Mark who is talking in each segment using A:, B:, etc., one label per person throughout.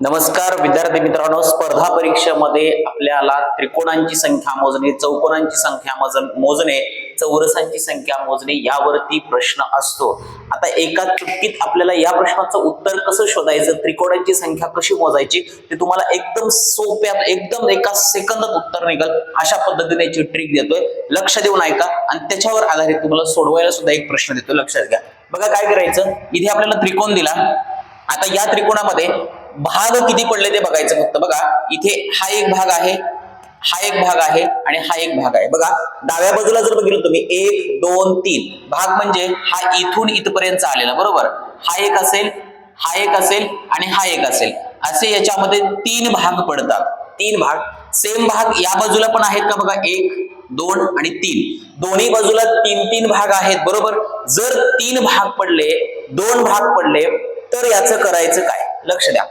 A: नमस्कार विद्यार्थी मित्रांनो. स्पर्धा परीक्षेमध्ये आपल्याला त्रिकोणांची संख्या मोजणे चौकोनांची संख्या मोजणे चौरसांची संख्या मोजणे यावरती प्रश्न असतो. आता एका चुटकीत आपल्याला या प्रश्नाचं उत्तर कसं शोधायचं त्रिकोणांची संख्या कशी मोजायची ते तुम्हाला एकदम सोप्या एकदम एका सेकंदात उत्तर निघल. अशा पद्धतीने याची ट्रिक देतोय लक्ष देऊन ऐका. आणि त्याच्यावर आधारित तुम्हाला सोडवायला सुद्धा एक प्रश्न देतोय. लक्षात घ्या. बघा काय करायचं? इथे आपल्याला त्रिकोण दिला. आता या त्रिकोणामध्ये भाग किती पडले ते बघायचं फक्त. बघा इथे हा एक भाग आहे हा एक भाग आहे आणि हा एक भाग आहे. बघा डाव्या बाजूला जर बघितलं तुम्ही एक दोन तीन. भाग म्हणजे हा इथून इथपर्यंत आलेला बरोबर? हा एक असेल हा एक असेल आणि हा एक असेल. असे याच्यामध्ये तीन भाग पडतात. तीन भाग. सेम भाग या बाजूला पण आहेत का बघा? एक दोन आणि तीन. दोन्ही बाजूला तीन तीन भाग आहेत बरोबर? जर तीन भाग पडले दोन भाग पडले तर याचं करायचं काय? लक्ष द्या.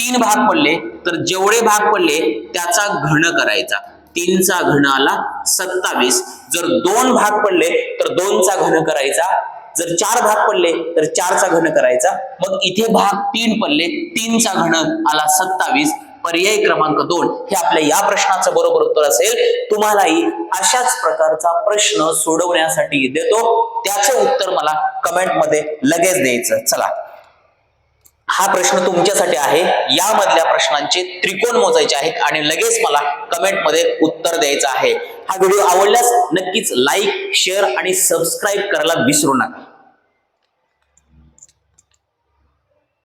A: तीन भाग पडले तर जेवढे भाग पडले त्याचा घन करायचा. तीनचा घन आला सत्तावीस. जर दोन भाग पडले तर दोनचा घन करायचा. जर चार भाग पडले तर चारचा घन करायचा. मग इथे भाग तीन पडले तीनचा घन आला सत्तावीस. पर्याय क्रमांक दोन. हे आपल्या या प्रश्नाचं बरोबर उत्तर असेल. तुम्हालाही अशाच प्रकारचा प्रश्न सोडवण्यासाठी देतो. त्याचं उत्तर मला कमेंटमध्ये लगेच द्यायचं. चला. हा प्रश्न तुमच्यासाठी आहे. यामधल्या प्रश्नांचे त्रिकोण मोजायचे आहेत आणि लगेच मला कमेंटमध्ये उत्तर द्यायचं आहे. हा व्हिडिओ आवडल्यास नक्कीच लाईक शेअर आणि सबस्क्राईब करायला विसरू नका.